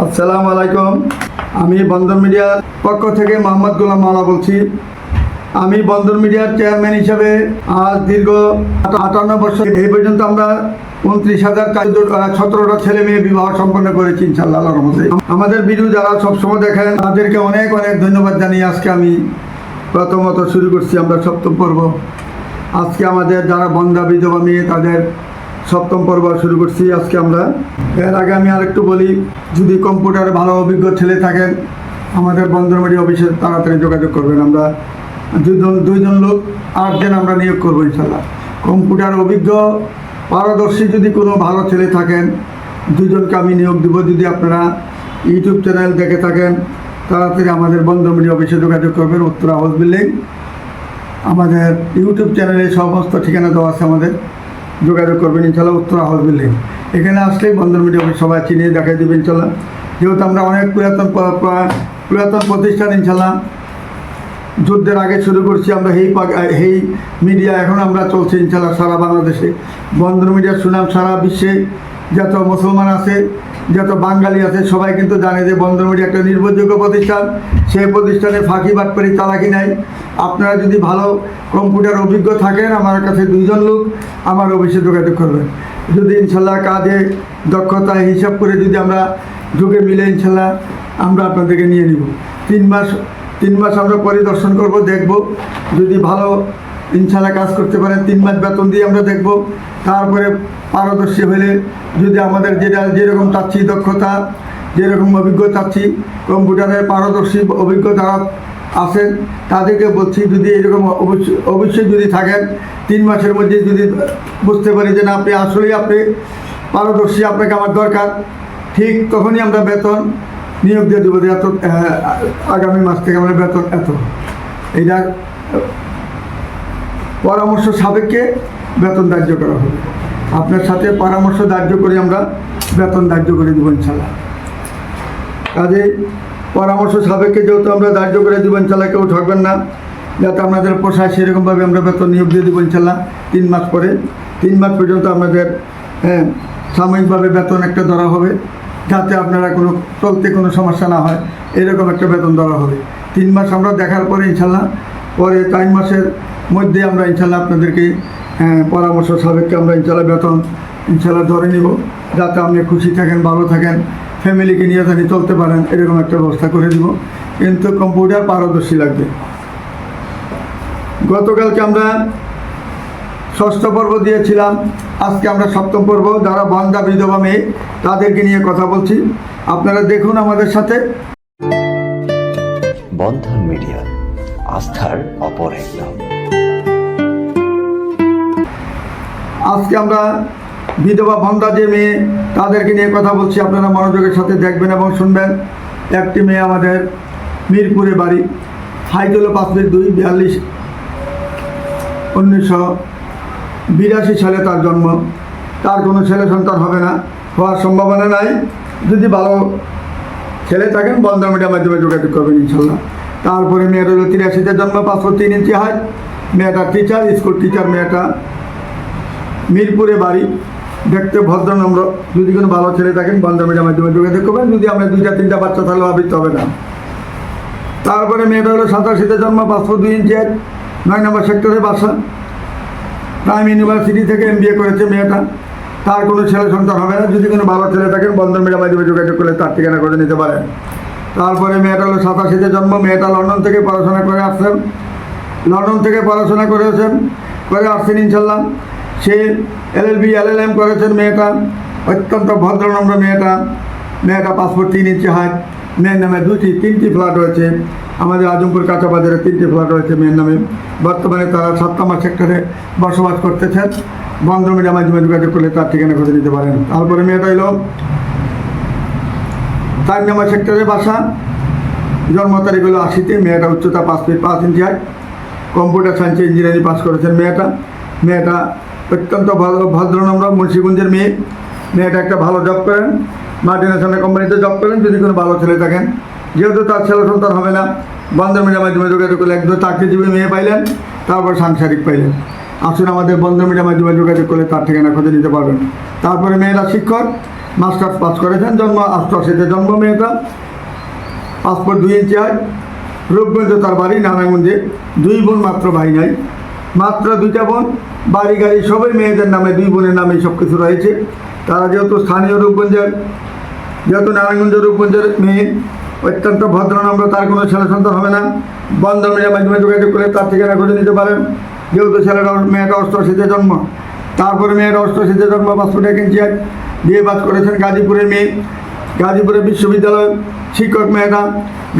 আসসালামু আলাইকুম। আমি বন্দর মিডিয়ার পক্ষ থেকে মোহাম্মদ গোলাম মাওলা বলছি। আমি বন্দর মিডিয়ার চেয়ারম্যান হিসেবে আজ দীর্ঘ আটান্ন বছর এই পর্যন্ত আমরা উনত্রিশ হাজার সতেরোটা ছেলে মেয়ে বিবাহ সম্পন্ন করেছি ইনশাল্লাহ রহমতে। আমাদের ভিডিও যারা সবসময় দেখেন, তাদেরকে অনেক অনেক ধন্যবাদ জানিয়ে আজকে আমি প্রথমত শুরু করছি আমরা সপ্তম পর্ব। আজকে আমাদের যারা বন্ধা বিধবা মেয়ে, তাদের সপ্তম পর্ব শুরু করছি আজকে আমরা। এর আগে আমি আরেকটু বলি, যদি কম্পিউটারে ভালো অভিজ্ঞ ছেলে থাকেন, আমাদের বন্দরবাড়ি অফিসে তাড়াতাড়ি যোগাযোগ করবেন আমরা। দুজন দুইজন লোক, আটজন আমরা নিয়োগ করব ইনশাল্লাহ। কম্পিউটার অভিজ্ঞ, পারদর্শী যদি কোনো ভালো ছেলে থাকেন দুজনকে আমি নিয়োগ দেবো যদি আপনারা ইউটিউব চ্যানেল দেখে থাকেন, তাড়াতাড়ি আমাদের বন্দরবাড়ি অফিসে যোগাযোগ করবেন, উত্তর হাউস বিল্ডিং। আমাদের ইউটিউব চ্যানেলে সমস্ত ঠিকানা দেওয়া আছে আমাদের। যোগাযোগ করবেন ইনশাল্লাহ উত্তর হাউস বিল্ডিং এখানে আসলেই বন্দর মিডিয়া সবাই চিনিয়ে দেখাই দেবেন ইনশাল্লাহ যেহেতু আমরা অনেক পুরাতন পুরাতন প্রতিষ্ঠান ইনশাল্লাহ যুদ্ধের আগে শুরু করছি আমরা পাক- এই মিডিয়া। এখন আমরা চলছি ইনশাল্লাহ সারা বাংলাদেশে। বন্দর মিডিয়ার সুনাম সারা বিশ্বে যত মুসলমান আছে, যত বাঙালি আছে, সবাই কিন্তু জানে যে বন্দর মিডিয়া একটা নির্ভরযোগ্য প্রতিষ্ঠান। সেই প্রতিষ্ঠানে ফাঁকি বাটপারি চালাকি নাই আপনারা যদি ভালো কম্পিউটার অভিজ্ঞ থাকেন, আমার কাছে দুইজন লোক আমার অফিসে যোগাযোগ করবেন। যদি ইনশাল্লাহ কাজে দক্ষতা হিসাব করে যদি আমরা যুগে মিলে ইনশাল্লাহ আমরা আপনাদেরকে নিয়ে নিব। তিন মাস তিন মাস আমরা পরিদর্শন করব, দেখব। যদি ভালো ইনশাল্লাহ কাজ করতে পারেন। তিন মাস বেতন দিয়ে আমরা দেখব। তারপরে পারদর্শী হলে যদি আমাদের যেটা যেরকম চাচ্ছি দক্ষতা, যেরকম অভিজ্ঞতা চাচ্ছি, কম্পিউটারের পারদর্শী অভিজ্ঞতা আছেন, তাদেরকে বলছি যদি এরকম অবশ্যই যদি থাকেন, তিন মাসের মধ্যে যদি বুঝতে পারি যে না, আপনি আসলেই আপনি পারদর্শী, আপনাকে আমার দরকার, ঠিক তখনই আমরা বেতন নিয়োগ দিয়ে দেবো যে এত আগামী মাস থেকে আমরা বেতন এত। এইটা পরামর্শ সাপেক্ষে বেতন ধার্য করা হবে আপনার সাথে পরামর্শ ধার্য করে আমরা বেতন ধার্য করে দেবো ইনশাল্লাহ কাজে পরামর্শ সাপেক্ষে যেহেতু আমরা ধার্য করে দেবো ইনশাল্লাহ কেউ ঠকবেন না। যাতে আপনাদের পোষায় সেরকমভাবে আমরা বেতন নিয়োগ দিয়ে দেবো ইনশাল্লাহ তিন মাস পরে। তিন মাস পর্যন্ত আপনাদের হ্যাঁ সাময়িকভাবে বেতন একটা ধরা হবে। যাতে আপনারা কোনো, চলতে কোনো সমস্যা না হয়, এরকম একটা বেতন ধরা হবে। তিন মাস আমরা দেখার পরে ইনশাল্লাহ পরে তিন মাসের মধ্যে আমরা ইনশাল্লাহ আপনাদেরকে পরামর্শ সাপেক্ষে আমরা ইনশাল্লাহ বেতন ইনশাল্লাহ ধরে নিব, যাতে আপনি খুশি থাকেন, ভালো থাকেন, ফ্যামিলিকে নিয়ে জানি চলতে পারেন, এরকম একটা ব্যবস্থা করে দিব। কিন্তু কম্পিউটার পারদর্শী লাগবে। গতকালকে আমরা ষষ্ঠ পর্ব দিয়েছিলাম, আজকে আমরা সপ্তম পর্ব, যারা বন্ধা বিধবা মেয়ে, তাদেরকে নিয়ে কথা বলছি। আপনারা দেখুন আমাদের সাথে। বন্ধন মিডিয়া, আস্থার অপর এক নাম। আজকে আমরা বিধবা বন্ধা যে মেয়ে, তাদেরকে নিয়ে কথা বলছি। আপনারা মনোযোগের সাথে দেখবেন এবং শুনবেন। একটি মেয়ে আমাদের মিরপুরে বাড়ি হাইট হলো পাঁচ ফিট দুই, বিয়াল্লিশ, উনিশশো বিরাশি সালে তার জন্ম। তার কোনো ছেলে সন্তান হবে না, হওয়ার সম্ভাবনা নাই। যদি ভালো ছেলে থাকেন বন্ধন মিডিয়ার মাধ্যমে যোগাযোগ করবেন ইনশাল্লাহ। তারপরে মেয়েটা হলো তিরাশিতে জন্ম, পাঁচশো তিন ইঞ্চি হাইট মেয়েটা টিচার স্কুল টিচার মেয়েটা মিরপুরে বাড়ি। দেখতে ভদ্রনম্র যদি কোনো ভালো ছেলে থাকেন বন্ধন মিডিয়ার মাধ্যমে যোগাযোগ করবেন। যদি আমরা দুইটা, তিনটা বাচ্চা, তাহলে ভাবিতে হবে না। তারপরে মেয়েটা হলো সাতাশিতে জন্ম পাঁচশো দুই ইঞ্চি হাইট নয় নম্বর সেক্টরে বাসা। প্রাইম ইউনিভার্সিটি থেকে এম করেছে মেয়েটা। তার কোনো ছেলে সন্তান হবে না। যদি কোনো ভালো ছেলে থাকেন বন্ধন মিডিয়া মাধ্যমে যোগাযোগ করলে তার ঠিকানা করে নিতে পারেন। তারপরে মেয়েটা হলো সাতাশিতে জন্ম, মেয়েটা লন্ডন থেকে পড়াশোনা করে আসছেন। লন্ডন থেকে পড়াশোনা করেছেন, করে আসছেন ইনশাল্লাহ। সে এলএলবি, এলএলএম করেছেন মেয়েটা, অত্যন্ত ভদ্রনম্র মেয়েটা। মেয়েটা পাসপোর্ট তিন ইঞ্চি হাইট মেয়ের নামে দুটি তিনটি ফ্ল্যাট রয়েছে। আমাদের আজমপুর কাঁচা বাজারে তিনটি ফ্ল্যাট রয়েছে মেয়ের নামে। বর্তমানে তারা নম্বর সেক্টরে বসবাস করতেছেন। বন্ধ মিডিয়া মাধ্যমে যোগাযোগ করলে তার ঠিকানা খুঁজে নিতে পারেন। তারপরে মেয়েটা এলো চার নম্বর সেক্টরে বাসা। জন্ম তারিখ হলো আশিতে, মেয়েটা উচ্চতা পাঁচ ফিট পাঁচ ইঞ্চি হাইট কম্পিউটার সায়েন্সে ইঞ্জিনিয়ারিং পাস করেছেন মেয়েটা। মেয়েটা অত্যন্ত ভালো ভদ্রনম্র মুন্সিগঞ্জের মেয়ে। মেয়েটা একটা ভালো জব করেন মাল্টিনেশনাল কোম্পানিতে জব করেন, যদি কোনো ভালো ছেলে থাকেন। যেহেতু তার ছেলে সন্তান হবে না বন্ধন মিডিয়ার মাধ্যমে যোগাযোগ করলে একদম চাকরিজীবী মেয়ে পাইলেন, তারপর সাংসারিক পাইলেন। আসুন আমাদের বন্ধন মিডিয়ার মাধ্যমে যোগাযোগ করলে তার ঠিকানা খুঁজে নিতে পারবেন। তারপরে মেয়েরা শিক্ষক, মাস্টার্স পাস করেছেন, জন্ম অষ্টআশিতে জন্ম মেয়েটা। পাসপোর্ট দুই ইঞ্চি হয় রূপগঞ্জে তার বাড়ি, নারায়ণগঞ্জে। দুই বোন মাত্র ভাই নাই। মাত্র দুইটা বোন, বাড়ি গাড়ি সবাই মেয়েদের নামে, দুই বোনের নামে সব কিছু রয়েছে। তারা যেহেতু স্থানীয় রূপগঞ্জের, যেহেতু নারায়ণগঞ্জ রূপগঞ্জের মেয়ে, অত্যন্ত ভদ্র ভদ্রনম্র, তার কোনো ছেলে সন্তান হবে না। বন্ধন মিডিয়ার মাধ্যমে যোগাযোগ করে তার ঠিকানা খুঁজে নিতে পারেন। যেহেতু ছেলেটা মেয়েটা অষ্টআশিতে জন্ম, তারপরে মেয়েটা অষ্টআশিতে জন্ম পাসপোর্ট এক ইঞ্চি হয় বিয়ে বাস করেছেন গাজীপুরের মেয়ে। গাজীপুরের বিশ্ববিদ্যালয় শিক্ষক মেয়েটা,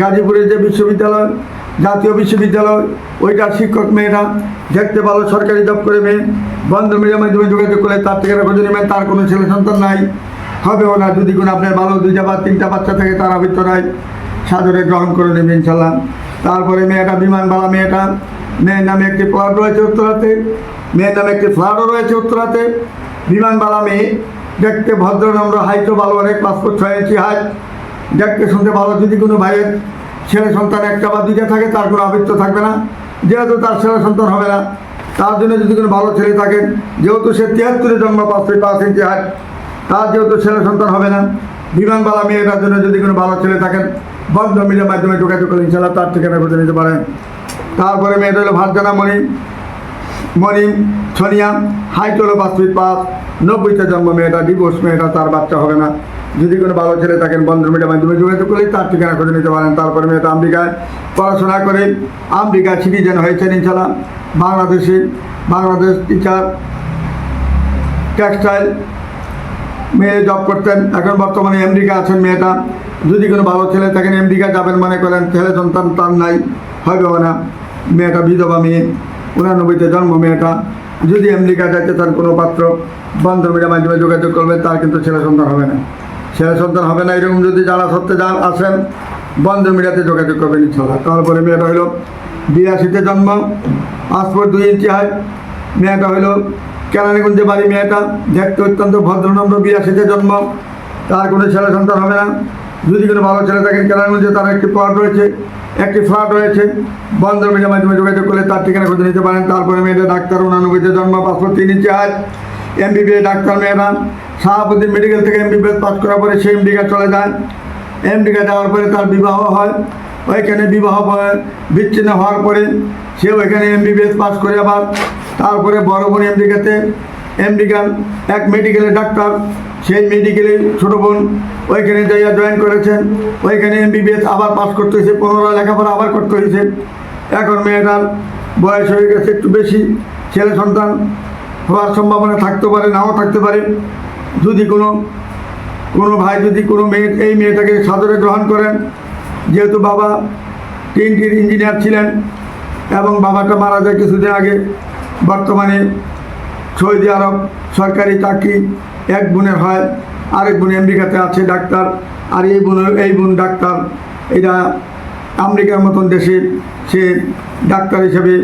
গাজীপুরের যে বিশ্ববিদ্যালয় জাতীয় বিশ্ববিদ্যালয় ওইটার শিক্ষক মেয়েটা দেখতে ভালো, সরকারি জব করে মেয়ে, বন্ধ মিডিয়ার মাধ্যমে যোগাযোগ করে তার ঠিকানা খুঁজে মেয়ে, তার কোনো ছেলে সন্তান নাই। হবেও না, যদি কোনো আপনার ভালো দুইটা বা তিনটা বাচ্চা থাকে, তার আবৃত্তরায় সাদরে গ্রহণ করে নেবেন ইনশাল্লাহ। তারপরে মেয়েটা বিমানবালা মেয়েটা, মেয়ের নামে একটি প্লট রয়েছে উত্তরাতে, মেয়ের নামে একটি ফ্ল্যাটও রয়েছে উত্তরাতে। বিমানবালা মেয়ে, দেখতে ভদ্র নম্র হাইটও ভালো অনেক পাসপোর্ট ছয় ইঞ্চি হাইট দেখতে শুনতে ভালো, যদি কোনো ভাইয়ের ছেলে সন্তান একটা বা দুইটা থাকে, তার কোনো আবৃত্ত থাকবে না। যেহেতু তার ছেলে সন্তান হবে না, তার জন্য যদি কোনো ভালো ছেলে থাকেন যেহেতু সে তিয়াত্তরে জন্ম, পাঁচ ফিট পাঁচ ইঞ্চি হাইট তার যেহেতু ছেলে সন্তান হবে না, বিমানবালা মেয়েটার জন্য যদি কোনো ভালো ছেলে থাকেন বন্ধ মিডিয়ার মাধ্যমে যোগাযোগ করে ইনশাল্লাহ তার ঠিকানা খুঁজে নিতে পারেন। তারপরে মেয়েটা হলো ভারজানা মণি মরিম সোনিয়া হাইট হলো পাঁচ ফিট পাঁচ, নব্বইতে জন্ম মেয়েটা ডিভোর্স মেয়েটা, তার বাচ্চা হবে না। যদি কোনো ভালো ছেলে থাকেন বন্ধ মিডিয়ার মাধ্যমে যোগাযোগ করে তার ঠিকানা খুঁজে নিতে পারেন। তারপরে মেয়েটা আমেরিকায় পড়াশোনা করে, আমেরিকা সিটিজেন হয়েছেন ইনশাল্লাহ বাংলাদেশে, বাংলাদেশ টিচার টেক্সটাইল মেয়ে জব করতেন। এখন বর্তমানে আমেরিকা আছেন মেয়েটা। যদি কোনো ভালো ছেলে থাকেন, আমেরিকা যাবেন মনে করেন, ছেলে সন্তান তার নাই হবে না। মেয়েটা বিধবা মেয়ে, উনানব্বইতে জন্ম মেয়েটা। যদি আমেরিকা যাইতে চান কোনো পাত্র বন্ধ মিডিয়ার মাধ্যমে যোগাযোগ করবেন, তার কিন্তু ছেলে সন্তান হবে না। ছেলে সন্তান হবে না, এরকম যদি যারা সত্যি যান আসেন বন্ধ মিডিয়াতে যোগাযোগ করবেন ইনশাল্লাহ তারপরে মেয়েটা হলো বিরাশিতে জন্ম, পাসপোর্ট দুই ইঞ্চি হয় মেয়েটা হলো কেরানীগঞ্জে বাড়ি মেয়েটা, দেখতে অত্যন্ত ভদ্রনম্র বিরাশিতে জন্ম। তার কোনো ছেলে সন্তান হবে না। যদি কোনো ভালো ছেলে থাকেন কেরানীগঞ্জে, তার একটি প্লট রয়েছে, একটি ফ্ল্যাট রয়েছে। বন্ধ মিডিয়ার মাধ্যমে যোগাযোগ করলে তার ঠিকানা খুঁজে নিতে পারেন। তারপরে মেয়েটা ডাক্তার, উনানব্বইতে জন্ম, পাসপোর্ট তিন ইঞ্চি হয় এমবিবিএস ডাক্তার মেয়েরা শাহাবুদ্দিন মেডিকেল থেকে এমবিবিএস পাস করার পরে সে এমডিকা চলে যায়। এমডিকা যাওয়ার পরে তার বিবাহ হয়। ওইখানে বিবাহ বিচ্ছিন্ন হওয়ার পরে সে ওইখানে এমবিবিএস পাস করে আবার। তারপরে বড় বোন এমডিকাতে এমডিকার এক মেডিকেলের ডাক্তার। সেই মেডিকেলে ছোটো বোন ওইখানে যাইয়া জয়েন করেছেন ওইখানে এমবিবিএস আবার পাস করতে হয়েছে পুনরায় লেখাপড়া আবার করতে হয়েছে। এখন মেয়েটার বয়স হয়ে গেছে একটু বেশি। ছেলে সন্তান হওয়ার সম্ভাবনা থাকতে পারে, নাও থাকতে পারে। যদি কোনো কোনো ভাই, যদি কোনো মেয়ে, এই মেয়েটাকে সাদরে গ্রহণ করেন, যেহেতু বাবা টিএনটির ইঞ্জিনিয়ার ছিলেন এবং বাবাটা মারা যায় কিছুদিন আগে, বর্তমানে সৌদি আরব সরকারি চাকরি, এক বোনের হয়, আরেক বোন আমেরিকাতে আছে, ডাক্তার, আর এই বোন এই বোন ডাক্তার। এটা আমেরিকার মতন দেশে সে ডাক্তার হিসেবে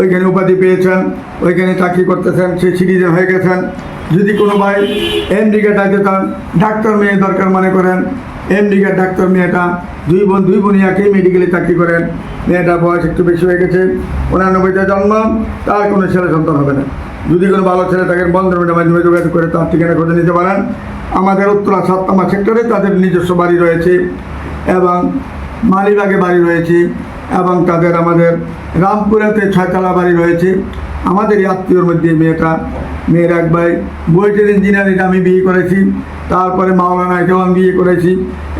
ওইখানে উপাধি পেয়েছেন, ওইখানে চাকরি করতেছেন, সে সিটিজেন হয়ে গেছেন। যদি কোনো ভাই আমেরিকা যাইতে চান, ডাক্তার মেয়ে দরকার মনে করেন। আমেরিকার ডাক্তার মেয়েটা, দুই বোন, দুই বোনই একই মেডিকেলে চাকরি করেন। মেয়েটার বয়স একটু বেশি হয়ে গেছে উনানব্বইতে জন্ম, তার কোনো ছেলে সন্তান হবে না। যদি কোনো ভালো ছেলে থাকেন বন্ধ মিডিয়ার মাধ্যমে যোগাযোগ করে তার ঠিকানা খুঁজে নিতে পারেন। আমাদের উত্তরা সাততামা সেক্টরে তাদের নিজস্ব বাড়ি রয়েছে এবং মালিবাগে বাড়ি রয়েছে। এবং তাদের আমাদের রামপুরাতে ছয়তলা বাড়ি রয়েছে। আমাদের আত্মীয়র মধ্যে মেয়েটা মেয়ের এক ভাই বইটের ইঞ্জিনিয়ারিং আমি বিয়ে করেছি, তারপরে মাওলানা এটাও আমি বিয়ে করেছি,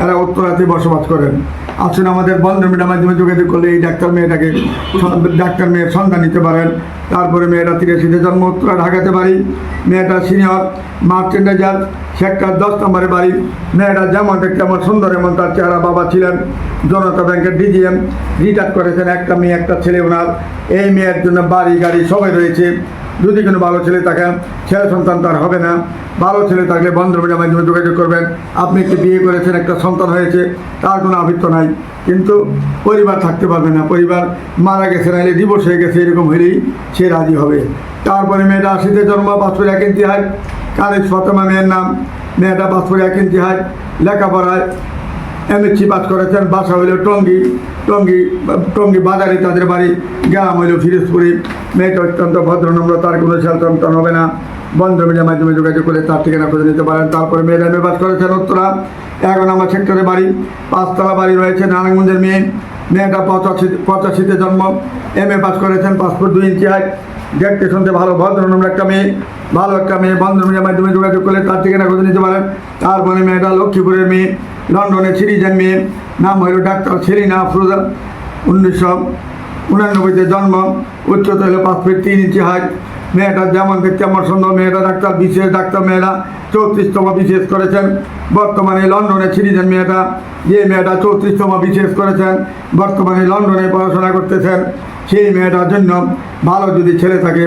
এরা উত্তরাতে বসবাস করেন। আসুন আমাদের বন্ধ মিডিয়ার মাধ্যমে যোগাযোগ করলে এই ডাক্তার মেয়েটাকে ডাক্তার মেয়ের সন্ধান নিতে পারেন। তারপরে মেয়েটা তিরাশিতে জন্ম, উত্তরা ঢাকাতে বাড়ি। মেয়েটা সিনিয়র মার্চেন্ডাইজার সেক্টর দশ নম্বরে বাড়ি। মেয়েটা যেমন দেখতে এমন সুন্দর, এমন তার চেহারা বাবা ছিলেন, জনতা ব্যাংকের ডিজিএম। রিটায়ার করেছেন একটা মেয়ে, একটা ছেলে ওনার। এই মেয়ের জন্য বাড়ি, গাড়ি সবাই রয়েছে। যদি কোনো ভালো ছেলে থাকেন ছেলে সন্তান তার হবে না। ভালো ছেলে থাকলে বন্ধ মিডিয়ার মাধ্যমে যোগাযোগ করবেন। আপনি একটি বিয়ে করেছেন, একটা সন্তান হয়েছে, তার কোনো আবৃত্ত নাই। কিন্তু পরিবার থাকতে পারবে না। পরিবার মারা গেছে, নাহলে ডিভোর্স হয়ে গেছে, এরকম হলেই সে রাজি হবে। তারপরে মেয়েটা আশিতে জন্ম পাঁচপুর এক হাইট কারিস ফতেমা মেয়ের নাম। মেয়েটা পাঁচপুর এক হাইট লেখাপড়ায় এমএসসি পাস করেছেন, বাসা হইল টঙ্গি টঙ্গি টঙ্গি বাজারে তাদের বাড়ি, গ্রাম হইল ফিরোজপুরি। মেয়েটা অত্যন্ত ভদ্রনম্র তার কোনো ছেলে হবে না। বন্ধ মিডিয়ার মাধ্যমে যোগাযোগ করে তার ঠিকানা খুঁজে নিতে পারেন। তারপরে মেয়েরা এ পাস করেছেন উত্তরা। এগারো নম্বর সেক্টরে বাড়ি, পাঁচতলা বাড়ি রয়েছে নারায়ণগঞ্জের মেয়ে। মেয়েটা পঁচাশি, পঁচাশিতে জন্ম। এম এ পাস করেছেন পাসপোর্ট দুই ইঞ্চি হাইট। দেখতে শুনতে ভালো, ভদ্র নম্বর একটা মেয়ে। ভালো একটা মেয়ে, বন্ধ মিডিয়ার মাধ্যমে যোগাযোগ করলে তার ঠিকানা খুঁজে নিতে পারেন। তারপরে মেয়েটা লক্ষ্মীপুরের মেয়ে। লন্ডনে সিরিজের মেয়ে নাম হইল ডাক্তার সেলিনা আফরোজা উনিশশো উনানব্বইতে জন্ম। উচ্চতা হলো পাঁচ ফিট তিন ইঞ্চি হাইট মেয়েটা যেমন দেখতে আমার সুন্দর। মেয়েটা ডাক্তার, বিশেষ ডাক্তার মেয়েরা চৌত্রিশতম বিশেষ করেছেন। বর্তমানে লন্ডনে ছিলেন মেয়েটা। যে মেয়েটা চৌত্রিশতম বিশেষ করেছেন, বর্তমানে লন্ডনে পড়াশোনা করতেছেন। সেই মেয়েটার জন্য ভালো যদি ছেলে থাকে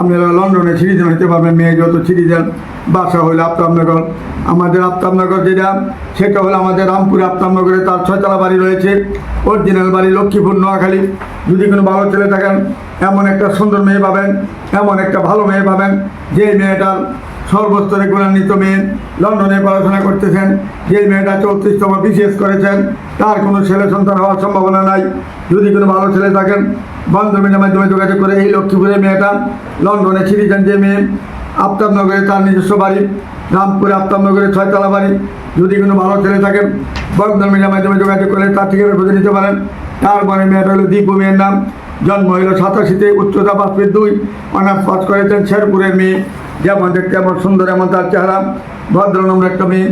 আপনারা লন্ডনে সিরিজেন হতে পারবেন, মেয়ে যত সিরিজেন বাসা হলো আফতাবনগর। আমাদের আফতাবনগর যেটা, সেটা হলো আমাদের রামপুর আফতাবনগরে তার ছয়তলা বাড়ি রয়েছে। অরিজিনাল বাড়ি লক্ষ্মীপুর, নোয়াখালী। যদি কোনো ভালো ছেলে থাকেন, এমন একটা সুন্দর মেয়ে পাবেন, এমন একটা ভালো মেয়ে পাবেন। যে মেয়েটার সর্বস্তরে গুণান্বিত মেয়ে, লন্ডনে পড়াশোনা করতেছেন, যে মেয়েটা চৌত্রিশতম বিশেষ করেছেন, তার কোনো ছেলে সন্তান হওয়ার সম্ভাবনা নাই। যদি কোনো ভালো ছেলে থাকেন বান্ধবীর মাধ্যমে যোগাযোগ করে এই লক্ষ্মীপুরের মেয়েটা, লন্ডনে যে মেয়ে, আফতাবনগরে তার নিজস্ব বাড়ি, রামপুরে আফতাবনগরে ছয়তলা বাড়ি। যদি কোনো ভালো ছেলে থাকে বন্ধন মিডিয়ার মাধ্যমে যোগাযোগ করে তার ঠিকানা খুঁজে নিতে পারেন। তার তারপরে মেয়েটা হলো দীপু মেয়ের নাম। জন্ম হইল সাতাশিতে, উচ্চতা পাঁচ ফিট দুই। অনার্স পাস করেছেন শেরপুরের মেয়ে। যেমন দেখতে এমন সুন্দর, এমন তার চেহারা। ভদ্র নম্বর একটা মেয়ে।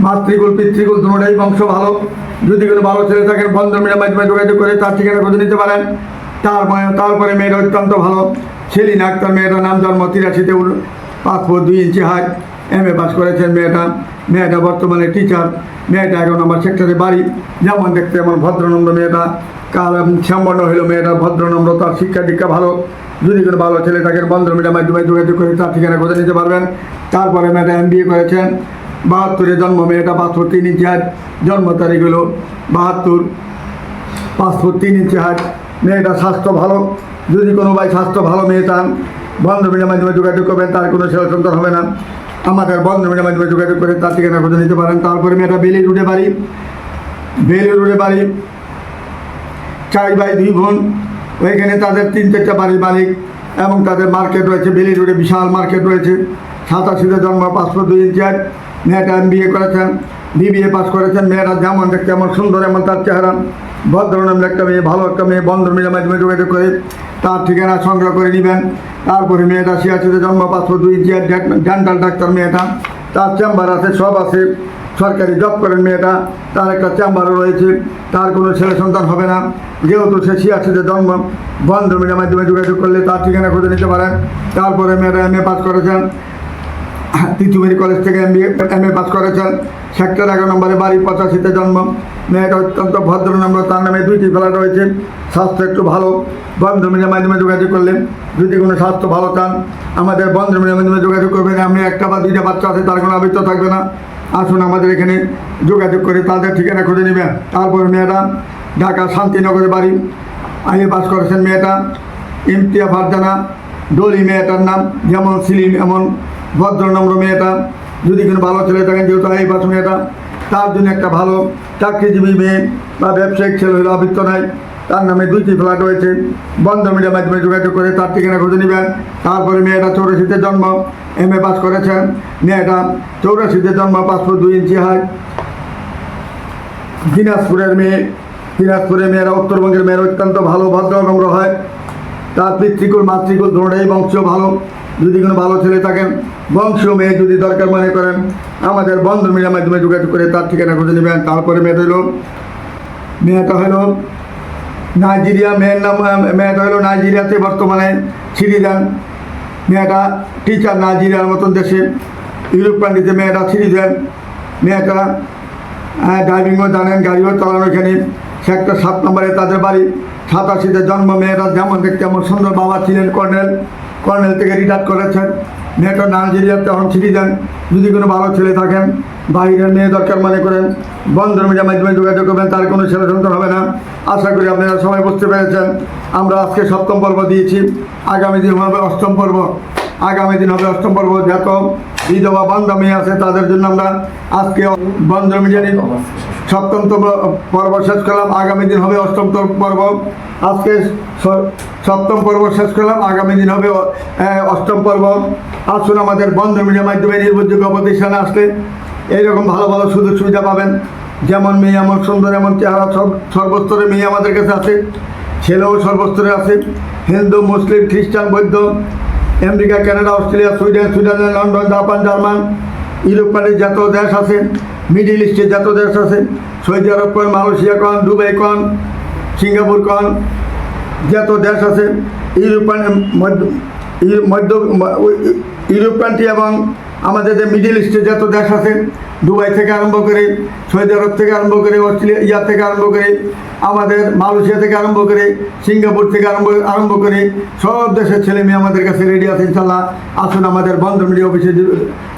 মাতৃকুল, পিতৃকুল দুটাই বংশ ভালো। যদি কোনো ভালো ছেলে থাকেন বন্ধন মিডিয়ার মাধ্যমে যোগাযোগ করে তার ঠিকানা খুঁজে নিতে পারেন। তার তারপরে মেয়েটা অত্যন্ত ভালো। সেলিনা আক্তার মেয়েটার নাম, জন্ম, তিরাশিতে পাঁচ ফুট দুই inch height. M A pass করেছেন মেয়েটা। মেয়েটা বর্তমানে টিচার মেয়েটা এখন আমার সেক্টরে বাড়ি। যেমন দেখতে এমন ভদ্রনম্র মেয়েটা। কাল শ্যামবর্ণ হইল মেয়েটা ভদ্রনম্র। তার শিক্ষা দীক্ষা ভালো। যদি কোনো ভালো ছেলে থাকেন বন্ধ মিডিয়ার মাধ্যমে যোগাযোগ করে তার ঠিকানা খুঁজে নিতে পারবেন। তারপরে মেয়েটা এম বিএ করেছেন। বাহাত্তরে জন্ম, মেয়েটা পাঁচশো তিন ইঞ্চি হাইট, জন্ম তারিখ হলো বাহাত্তর। ফুট তিন ইঞ্চি হাইট, মেয়েটার স্বাস্থ্য ভালো। যদি কোনো ভাই স্বাস্থ্য ভালো মেয়ে চান বন্ধ মিডিয়ার মাধ্যমে যোগাযোগ করবেন, তার কোনো ছেলে সন্তান হবে না। আমাদের বন্ধ মিডিয়ার মাধ্যমে যোগাযোগ করে তার ঠিকানা খুঁজে নিতে পারেন। তারপরে মেয়েটা বেলি রুটে বাড়ি। বেলি রুটে বাড়ি। চার ভাই দুই বোন ওইখানে তাদের তিন চারটা বাড়ির মালিক এবং তাদের মার্কেট রয়েছে। বেলি রোডে বিশাল মার্কেট রয়েছে। সাতাশিতে জন্ম, পাঁচশো দুই ইঞ্চি। মেয়েটা এম বিএ করেছেন বিবিএ পাস করেছেন, মেয়েরা যেমন দেখতে এমন সুন্দর, এমন তার চেহারা। ভদ্র নামের একটা মেয়ে, ভালো একটা মেয়ে বন্ধন মিলের মাধ্যমে যোগাযোগ করে, তার ঠিকানা সংগ্রহ করে নেবেন। তারপরে মেয়েটা ছিয়াশিতে জন্ম পাঁচশো দুই ইঞ্চি ডেন্টাল ডাক্তার মেয়েটা। তার চেম্বার আছে, সব আছে। সরকারি জব করেন মেয়েটা, তার একটা চেম্বারও রয়েছে। তার কোনো ছেলে সন্তান হবে না। যেহেতু সে ছিয়াশিতে জন্ম বন্ধ মিডিয়ার মাধ্যমে যোগাযোগ করলে তার ঠিকানা খুঁজে নিতে পারেন। তারপরে মেয়েটা এম এ পাস করেছেন। তিতুমিরি কলেজ থেকে M B M A pass করেছেন। সেক্টর এগারো নম্বরে বাড়ি, পঁচাশিতে জন্ম। মেয়েটা অত্যন্ত ভদ্র নম্বর তার নামে দুইটি ফেলা রয়েছে। স্বাস্থ্য একটু ভালো। বন্ধ মিডিয়ার মাধ্যমে যোগাযোগ করলেন। যদি কোনো স্বাস্থ্য ভালো চান, আমাদের বন্ধ মিডিয়ার মাধ্যমে যোগাযোগ করবেন। আপনি একটা বা দুইটা বাচ্চা আছে, তার কোনো আবৃত্ত থাকবে না। আসুন আমাদের এখানে যোগাযোগ করে তাদের ঠিকানা খুঁজে নেবেন। তারপর মেয়েটা ঢাকা শান্তিনগরে বাড়ি। আইএ পাস করেছেন মেয়েটা। ইমতিয়া ফারজানা, ডলি মেয়েটার নাম, যেমন সিলিম, এমন ভদ্র নম্র মেয়েটা, যদি কোনো ভালো ছেলে থাকেন, যেহেতু এই বাস মেয়েটা, তার জন্য একটা ভালো চাকরিজীবী মেয়ে বা ব্যবসায়িক ছেলে হলো আবৃত্ত নাই। তার নামে দুইটি ফ্ল্যাট রয়েছে। বন্ধ মিডিয়ার মাধ্যমে যোগাযোগ করে তার ঠিকানা খুঁজে নেবেন। তারপরে মেয়েটা চৌরাশিতে জন্ম এম এ পাস করেছেন। মেয়েটা চৌরাশিতে জন্ম পাঁচশো দুই ইঞ্চি হয় দিনাজপুরের মেয়ে, দিনাজপুরের মেয়েরা উত্তরবঙ্গের মেয়েরা অত্যন্ত ভালো, ভদ্র, নম্র হয়। তার পিতৃকুল, মাতৃকুল দুটোটাই বংশ ভালো। যদি কোনো ভালো ছেলে থাকেন, বংশ মেয়ে যদি দরকার মনে করেন, আমাদের বন্ধু মিডিয়ার মাধ্যমে যোগাযোগ করে তার ঠিকানা খুঁজে নেবেন। তারপরে মেয়েটা হলো মেয়েটা হলো নাইজেরিয়া, মেয়ের নাম মেয়েটা হলো নাইজেরিয়াতে বর্তমানে সিরিজান মেয়েটা টিচার নাইজেরিয়ার মতন দেশে। ইউরোপ কান্ট্রিতে মেয়েটা সিরিজান মেয়েটা ড্রাইভিংও জানেন, গাড়িও চালানো এখানে। সেক্টর সাত নম্বরে তাদের বাড়ি। সাতাশিতে জন্ম মেয়েরা যেমন দেখতে এমন সুন্দর বাবা ছিলেন কর্নেল। কর্নেল থেকে রিটায়ার করেছেন। মেয়েটা নাইজেরিয়াতে এখন সিটিজেন। যদি কোনো ভালো ছেলে থাকেন, বাইরের মেয়ে দরকার মনে করেন বন্ধন মিডিয়ার মাধ্যমে যোগাযোগ করবেন, তার কোনো ছেলে সন্তান হবে না। আশা করি আপনারা সবাই বুঝতে পেরেছেন। আমরা আজকে সপ্তম পর্ব দিয়েছি। আগামী দিন হবে অষ্টম পর্ব। আগামী দিন হবে অষ্টম পর্ব। যত বিধবা বান্ধব মেয়ে আছে, তাদের জন্য আমরা আজকে বন্ধ মিডিয়া সপ্তম পর্ব শেষ করলাম, আগামী দিন হবে অষ্টম পর্ব। আজকে সপ্তম পর্ব শেষ করলাম, আগামী দিন হবে অষ্টম পর্ব। আসুন আমাদের বন্ধ মিডিয়ার মাধ্যমে নির্ভরযোগ্য প্রতিষ্ঠানে আসলে এইরকম ভালো ভালো সুযোগ সুবিধা পাবেন। যেমন মেয়ে, এমন সুন্দর, এমন চেহারা, সব সর্বস্তরে মেয়ে আমাদের কাছে আছে। ছেলেও সর্বস্তরে আছে। হিন্দু, মুসলিম, খ্রিস্টান, বৌদ্ধ, America, Canada, Australia, Sweden, Switzerland, London, Japan, German ইউরোপের যত দেশ আছে, মিডিল ইস্টে যত দেশ আছে, সৌদি আরব কন, মালয়েশিয়া কন, দুবাই কন, সিঙ্গাপুর কন, যত দেশ আছে ইউরোপিয়ান মধ্য ইউরোপ কান্ট্রি এবং আমাদের যে মিডিল ইস্টে যত দেশ আছে, দুবাই থেকে আরম্ভ করে, সৌদি আরব থেকে আরম্ভ করে, অস্ট্রেলিয়া থেকে আরম্ভ করে, আমাদের মালয়েশিয়া থেকে আরম্ভ করে, সিঙ্গাপুর থেকে আরম্ভ আরম্ভ করে, সব দেশের ছেলে মেয়ে আমাদের কাছে রেডি আছে ইনশাল্লাহ আসুন আমাদের বন্ধ মিডিয়া অফিসে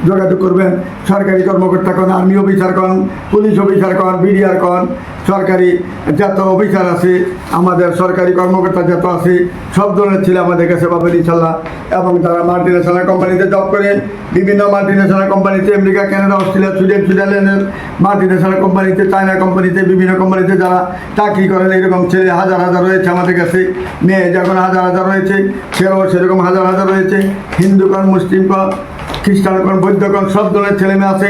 যোগাযোগ করবেন। সরকারি কর্মকর্তা কন, আর্মি অফিসার কন, পুলিশ অফিসার কন, বিডিআর কন সরকারি যত অফিসার আছে, আমাদের সরকারি কর্মকর্তা যত আছে, সব ধরনের ছেলে আমাদের কাছে পাবেন ইনশাল্লাহ। এবং তারা মাল্টিনেশনাল কোম্পানিতে জব করে বিভিন্ন মাল্টিনেশনাল কোম্পানিতে আমেরিকা, কানাডা, অস্ট্রেলিয়া, সুইডেন সুইজারল্যান্ডের মাল্টিনেশনাল কোম্পানিতে চায়না কোম্পানিতে বিভিন্ন কোম্পানিতে যারা চাকরি করেন, এরকম ছেলে হাজার হাজার রয়েছে আমাদের কাছে। মেয়ে যখন হাজার হাজার রয়েছে, ছেলেও সেরকম হাজার হাজার রয়েছে। হিন্দু কন মুসলিম কন খ্রিস্টান কন বৌদ্ধ কন সব দলের ছেলে মেয়ে আছে।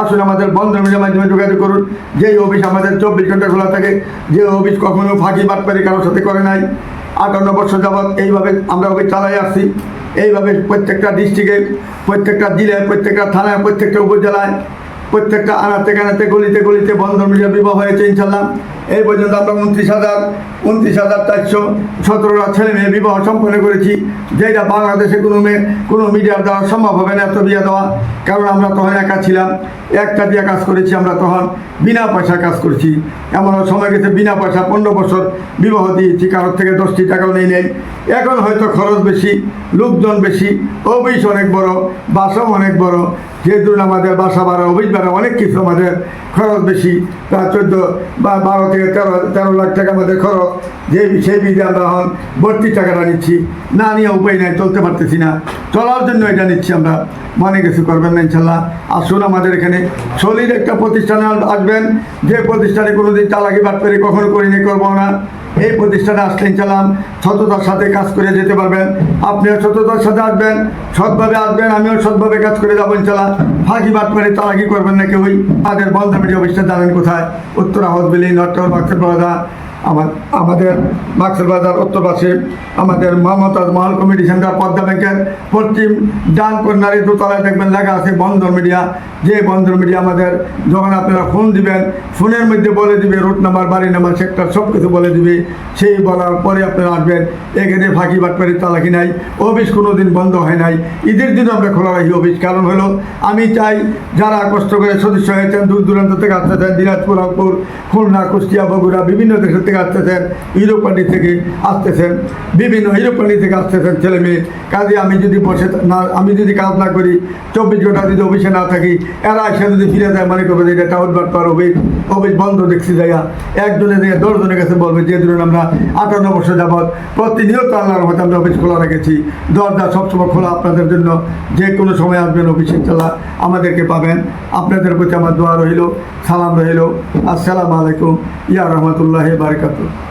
আসুন আমাদের বন্ধ মিডিয়ার মাধ্যমে যোগাযোগ করুন। যেই অফিস আমাদের চব্বিশ ঘণ্টা খোলা থাকে, যে অফিস কখনো ফাঁকি বাটপারি কারোর সাথে করে নাই। আটান্ন বছর যাবৎ এইভাবে আমরা অফিস চালাই আসছি। এইভাবে প্রত্যেকটা ডিস্ট্রিক্টে প্রত্যেকটা জেলায়, প্রত্যেকটা থানায়, প্রত্যেকটা উপজেলায়, প্রত্যেকটা আনাতে কানাতে, গলিতে গলিতে বন্ধন মিডিয়া বিবাহ হয়েছে ইনশাল্লাহ এই পর্যন্ত আমরা উনত্রিশ হাজার উনত্রিশ হাজার চারশো সতেরোটা ছেলে মেয়ে বিবাহ সম্পন্ন করেছি, যেটা বাংলাদেশে কোনো মেয়ে কোনো মিডিয়ার দ্বারা সম্ভব হবে না এত বিয়ে দেওয়া। কারণ আমরা তখন একা ছিলাম, একটা দিয়ে কাজ করেছি আমরা তখন, বিনা পয়সা কাজ করছি। এমনও সময় গেছে, বিনা পয়সা পনেরো বছর বিবাহ দিয়েছি, কারোর থেকে দশটি টাকাও নেই নেই। এখন হয়তো খরচ বেশি, লোকজন বেশি, অফিস অনেক বড়, বাসাও অনেক বড়। যেহেতু আমাদের বাসা ভাড়া, অফিস ভাড়া অনেক কিছু আমাদের খরচ বেশি, প্রায় চোদ্দ বা বারো থেকে তেরো তেরো লাখ টাকা আমাদের খরচ, যে সেই বিধে আমরা এখন বত্রিশ টাকাটা নিচ্ছি। না নিয়ে উপায় নাই, চলতে পারতেছি না। চলার জন্য এটা নিচ্ছি আমরা। মনে কিছু করবেন না, ইনশাল্লাহ। আসুন আমাদের এখানে সলিড একটা প্রতিষ্ঠানে আসবেন। যে প্রতিষ্ঠানে কোনোদিন চালাকি বাটপারি কখনো করিনি, করব না। এই প্রতিষ্ঠানে আসলে ইনশাল্লাহ সততার সাথে কাজ করে যেতে পারবেন। আপনিও সততার সাথে আসবেন, সৎভাবে আসবেন, আমিও সৎভাবে কাজ করে যাব ইনশাল্লাহ ফাঁকি বাট করে তালাকি করবেন না কেউই। তাদের বন্ধ মিডিয়া অফিসটা জানেন কোথায়? উত্তরা হসবিলি নটর বাক্সের আমাদের বাক্সের বাজার উত্তর পাশে আমাদের মমতাজ মহল কমিটি সেন্টার, পদ্মা ব্যাংকের পশ্চিম ডান কর্নারে দোতলায় দেখবেন লেখা আছে বন্দর মিডিয়া। যে বন্দর মিডিয়া আমাদের, যখন আপনারা ফোন দিবেন, ফোনের মধ্যে বলে দিবে রুট নাম্বার, বাড়ি নাম্বার, সেক্টর সব কিছু বলে দিবে, সেই বলার পরে আপনারা আসবেন। এখানে ফাঁকি বাটপারি তালাকি নাই, অফিস কোনো দিন বন্ধ হয় নাই। ঈদের দিন আমরা খোলা রাখি অফিস। কারণ হলো, আমি চাই যারা কষ্ট করে সদস্য হয়েছেন, দূর দূরান্ত থেকে আসতেছেন, দিনাজপুর রংপুর খুলনা, কুষ্টিয়া, বগুড়া, বিভিন্ন দেশের থেকে আসতেছেন ইউরোপ কান্ট্রি থেকে আসতেছেন, বিভিন্ন ইউরোপ কান্ট্রি থেকে আসতেছেন ছেলে মেয়ে। কাজে আমি যদি বসে না আমি যদি কাজ না করি, চব্বিশ ঘণ্টা যদি অফিসে না থাকি, এরা এসে যদি ফিরে যায়, মনে করবে যে এটা tout but per office office বন্ধ দেখছি জায়গা একজনে থেকে দশজনের কাছে বলবে, যে ধরুন আমরা আটান্ন বছর যাবৎ প্রতিনিয়ত আল্লাহর মতো আমরা অফিস খোলা রেখেছি। দরজা সবসময় খোলা আপনাদের জন্য। যে কোনো সময় আসবেন অফিস ইনশাল্লাহ আমাদেরকে পাবেন। আপনাদের প্রতি আমার দোয়া রইল, সালাম রইল। আসসালামু আলাইকুম। ইয়া রহমতুল্লাহ বারকাতুহ